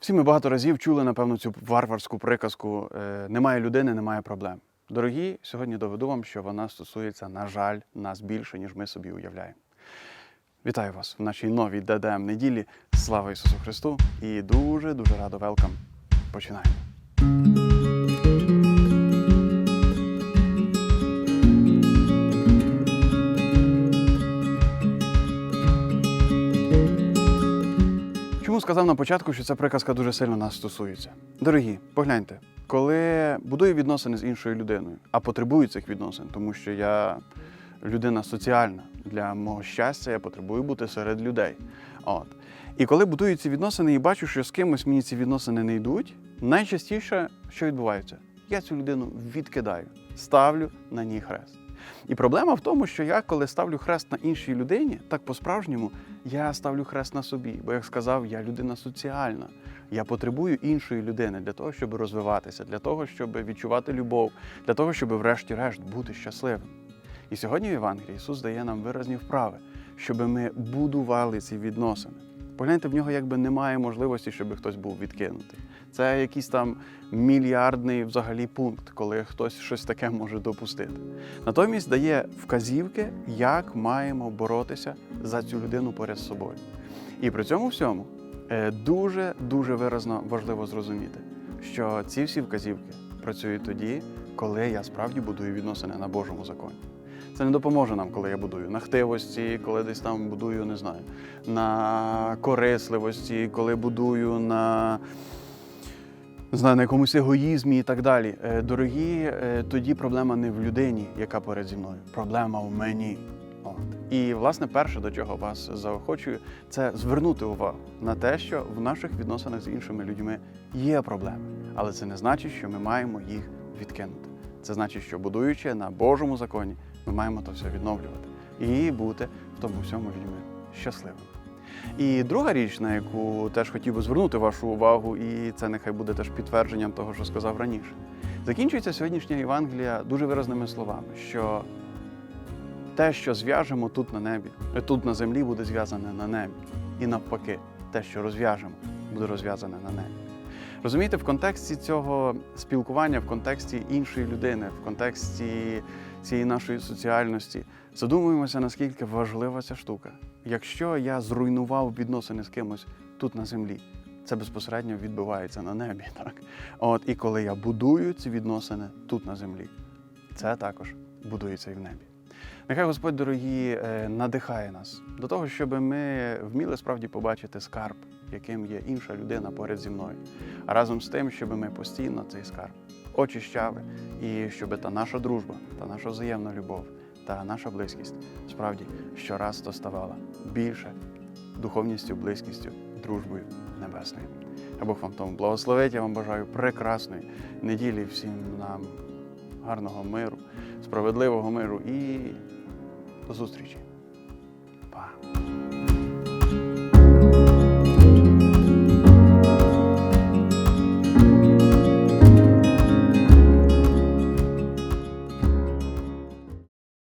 Всі ми багато разів чули, напевно, цю варварську приказку е, немає людини, немає проблем. Дорогі, сьогодні доведу вам, що вона стосується, на жаль, нас більше, ніж ми собі уявляємо. Вітаю вас в нашій новій ДДМ неділі. Слава Ісусу Христу! І дуже дуже радо велкам. Починаємо. Сказав на початку, що ця приказка дуже сильно нас стосується? Дорогі, погляньте, коли будую відносини з іншою людиною, а потребую цих відносин, тому що я людина соціальна. Для мого щастя я потребую бути серед людей. От. І коли будую ці відносини і бачу, що з кимось мені ці відносини не йдуть, найчастіше що відбувається? Я цю людину відкидаю, ставлю на ній хрест. І проблема в тому, що я, коли ставлю хрест на іншій людині, так по-справжньому я ставлю хрест на собі. Бо, як сказав, я людина соціальна. Я потребую іншої людини для того, щоб розвиватися, для того, щоб відчувати любов, для того, щоб, врешті-решт, бути щасливим. І сьогодні в Євангелії Ісус дає нам виразні вправи, щоб ми будували ці відносини. Погляньте, в нього якби немає можливості, щоб хтось був відкинутий. Це якийсь там мільярдний взагалі пункт, коли хтось щось таке може допустити. Натомість дає вказівки, як маємо боротися за цю людину поряд з собою. І при цьому всьому е, дуже дуже виразно важливо зрозуміти, що ці всі вказівки працюють тоді, коли я справді будую відносини на Божому законі. Це не допоможе нам, коли я будую на хтивості, коли десь там будую, не знаю, на корисливості, коли будую на, не знаю, на якомусь егоїзмі і так далі. Е, Дорогі, е, тоді проблема не в людині, яка поряд зі мною. Проблема в мені. От. І, власне, перше, до чого вас заохочую, це звернути увагу на те, що в наших відносинах з іншими людьми є проблеми. Але це не значить, що ми маємо їх відкинути. Це значить, що будуючи на Божому законі, ми маємо то все відновлювати і бути в тому всьому людьми щасливими. І друга річ, на яку теж хотів би звернути вашу увагу, і це нехай буде теж підтвердженням того, що сказав раніше. Закінчується сьогоднішня Євангелія дуже виразними словами, що те, що зв'яжемо тут на небі, тут на землі буде зв'язане на небі. І навпаки, те, що розв'яжемо, буде розв'язане на небі. Розумієте, в контексті цього спілкування, в контексті іншої людини, в контексті цієї нашої соціальності, задумуємося, наскільки важлива ця штука. Якщо я зруйнував відносини з кимось тут на землі, це безпосередньо відбувається на небі. Так? От, і коли я будую ці відносини тут на землі, це також будується і в небі. Нехай Господь дорогі е, надихає нас до того, щоб ми вміли справді побачити скарб, яким є інша людина поряд зі мною. А разом з тим, щоб ми постійно цей скарб очищали, і щоб та наша дружба, та наша взаємна любов, та наша близькість справді щораз то ставала більше духовністю, близькістю, дружбою небесною. А Бог вам тому благословить. Я вам бажаю прекрасної неділі всім нам гарного миру, справедливого миру і до зустрічі. Па!